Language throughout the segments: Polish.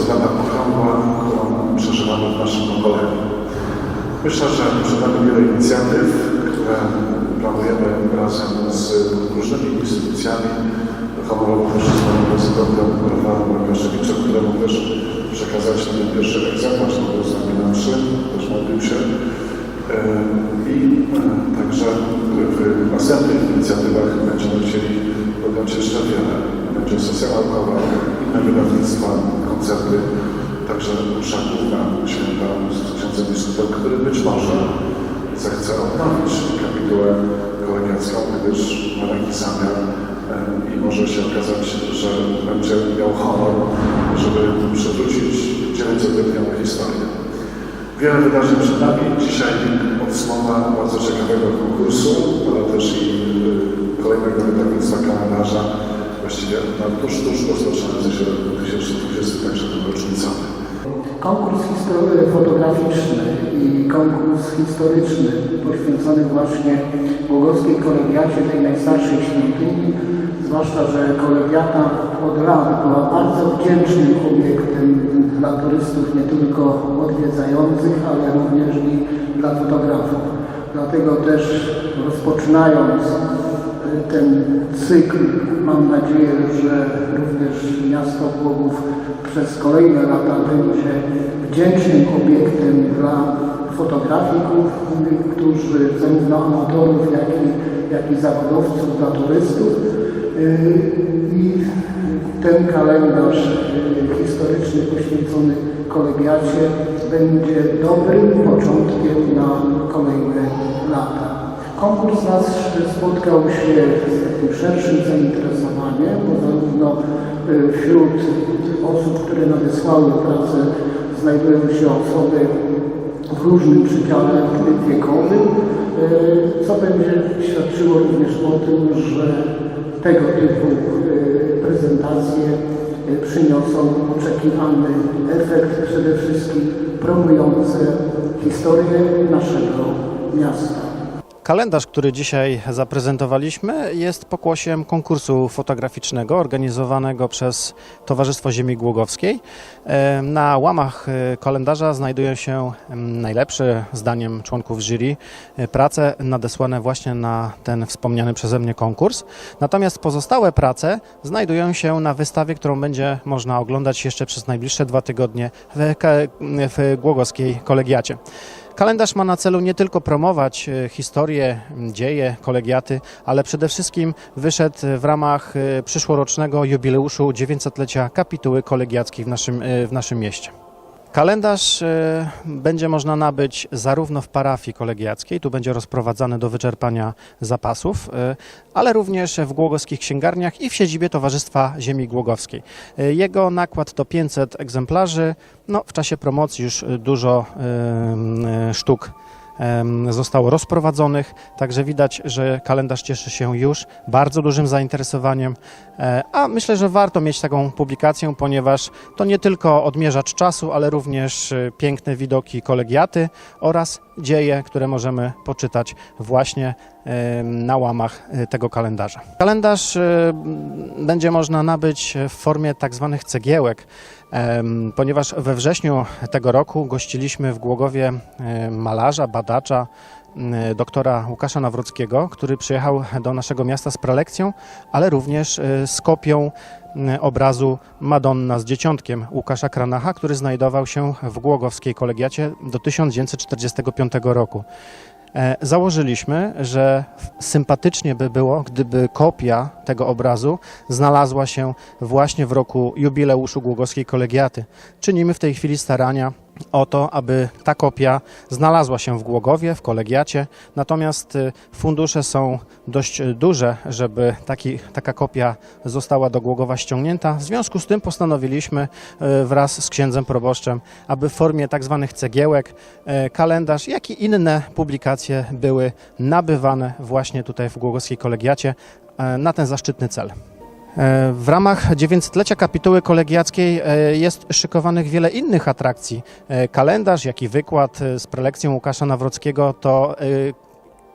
to data okrągła, którą przeżywamy w naszym pokoleniu. Myślę, że przed wiele inicjatyw, które planujemy razem z różnymi instytucjami. Honorowo proszę z panem prezydentem Rafałem Łukaszewiczem, któremu też przekazać ten pierwszy egzemplarz, który jest z nami na mszy, też modlił się. E, I e, także w następnych inicjatywach będziemy chcieli podjąć jeszcze wiele. Będzie sesja naukowa, inne wydawnictwa, koncerty, także msza główna święta z księdzem biskupem, który być może zechce odnowić kapitułę kolegiacką, gdyż ma taki zamiar i może się okazać, że będzie miał honor, żeby przywrócić 900-letnią historię. Wiele wydarzeń przed nami. Dzisiaj odsłona bardzo ciekawego konkursu, ale też i y, kolejnego wydawnictwa kalendarza, na tuż, tuż rozpoczynający się rok 2020, także rocznicowy. Konkurs fotograficzny i konkurs historyczny poświęcony właśnie Głogowskiej Kolegiacie, tej najstarszej świątyni, zwłaszcza, że kolegiata od lat była bardzo wdzięcznym obiektem dla turystów, nie tylko odwiedzających, ale również i dla fotografów. Dlatego też rozpoczynając ten cykl, mam nadzieję, że również miasto Głogów przez kolejne lata będzie wdzięcznym obiektem dla fotografików, którzy zarówno amatorów, jak i, jak i zawodowców, dla turystów. Y, I ten kalendarz y, historyczny poświęcony kolegiacie będzie dobrym początkiem na kolejne lata. Konkurs nasz spotkał się z takim szerszym zainteresowaniem, bo zarówno y, wśród osób, które nadesłały pracę, znajdują się osoby w różnym przedziale wiekowym, y, co będzie świadczyło również o tym, że tego typu prezentacje y, przyniosą oczekiwany efekt, przede wszystkim promujące historię naszego miasta. Kalendarz, który dzisiaj zaprezentowaliśmy, jest pokłosiem konkursu fotograficznego organizowanego przez Towarzystwo Ziemi Głogowskiej. E, Na łamach e, kalendarza znajdują się mm, najlepsze, zdaniem członków jury, e, prace nadesłane właśnie na ten wspomniany przeze mnie konkurs. Natomiast pozostałe prace znajdują się na wystawie, którą będzie można oglądać jeszcze przez najbliższe dwa tygodnie w, w Głogowskiej Kolegiacie. Kalendarz ma na celu nie tylko promować e, historię, dzieje kolegiaty, ale przede wszystkim wyszedł w ramach e, przyszłorocznego jubileuszu 900-lecia kapituły kolegiackiej w naszym, e, w naszym mieście. Kalendarz e, będzie można nabyć zarówno w parafii kolegiackiej, tu będzie rozprowadzany do wyczerpania zapasów, e, ale również w głogowskich księgarniach i w siedzibie Towarzystwa Ziemi Głogowskiej. E, Jego nakład to 500 egzemplarzy. No, w czasie promocji już dużo sztuk zostało rozprowadzonych, także widać, że kalendarz cieszy się już bardzo dużym zainteresowaniem, e, a myślę, że warto mieć taką publikację, ponieważ to nie tylko odmierzacz czasu, ale również e, piękne widoki kolegiaty oraz dzieje, które możemy poczytać właśnie na łamach e, tego kalendarza. Kalendarz e, będzie można nabyć w formie tak zwanych cegiełek, ponieważ we wrześniu tego roku gościliśmy w Głogowie malarza, badacza, doktora Łukasza Nawrockiego, który przyjechał do naszego miasta z prelekcją, ale również e, z kopią obrazu Madonna z Dzieciątkiem Łukasza Kranacha, który znajdował się w Głogowskiej kolegiacie do 1945 roku. E, Założyliśmy, że sympatycznie by było, gdyby kopia tego obrazu znalazła się właśnie w roku jubileuszu Głogowskiej Kolegiaty. Czynimy w tej chwili starania o to, aby ta kopia znalazła się w Głogowie, w kolegiacie, natomiast y, fundusze są dość y, duże, żeby taki, taka kopia została do Głogowa ściągnięta. W związku z tym postanowiliśmy y, wraz z księdzem proboszczem, aby w formie tak zwanych cegiełek kalendarz, jak i inne publikacje były nabywane właśnie tutaj w Głogowskiej kolegiacie na ten zaszczytny cel. E, W ramach 900-lecia kapituły kolegiackiej e, jest szykowanych wiele innych atrakcji. E, Kalendarz, jak i wykład z prelekcją Łukasza Nawrockiego to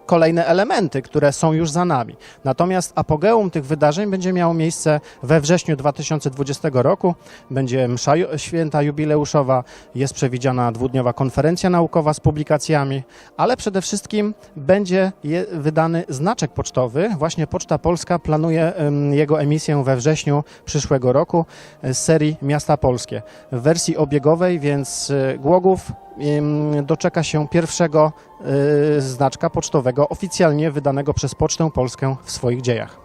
kolejne elementy, które są już za nami. Natomiast apogeum tych wydarzeń będzie miało miejsce we wrześniu 2020 roku. Będzie msza święta jubileuszowa, jest przewidziana dwudniowa konferencja naukowa z publikacjami, ale przede wszystkim będzie wydany znaczek pocztowy. Właśnie Poczta Polska planuje jego emisję we wrześniu przyszłego roku z serii Miasta Polskie w wersji obiegowej, więc e, Głogów doczeka się pierwszego e, znaczka pocztowego oficjalnie wydanego przez Pocztę Polskę w swoich dziejach.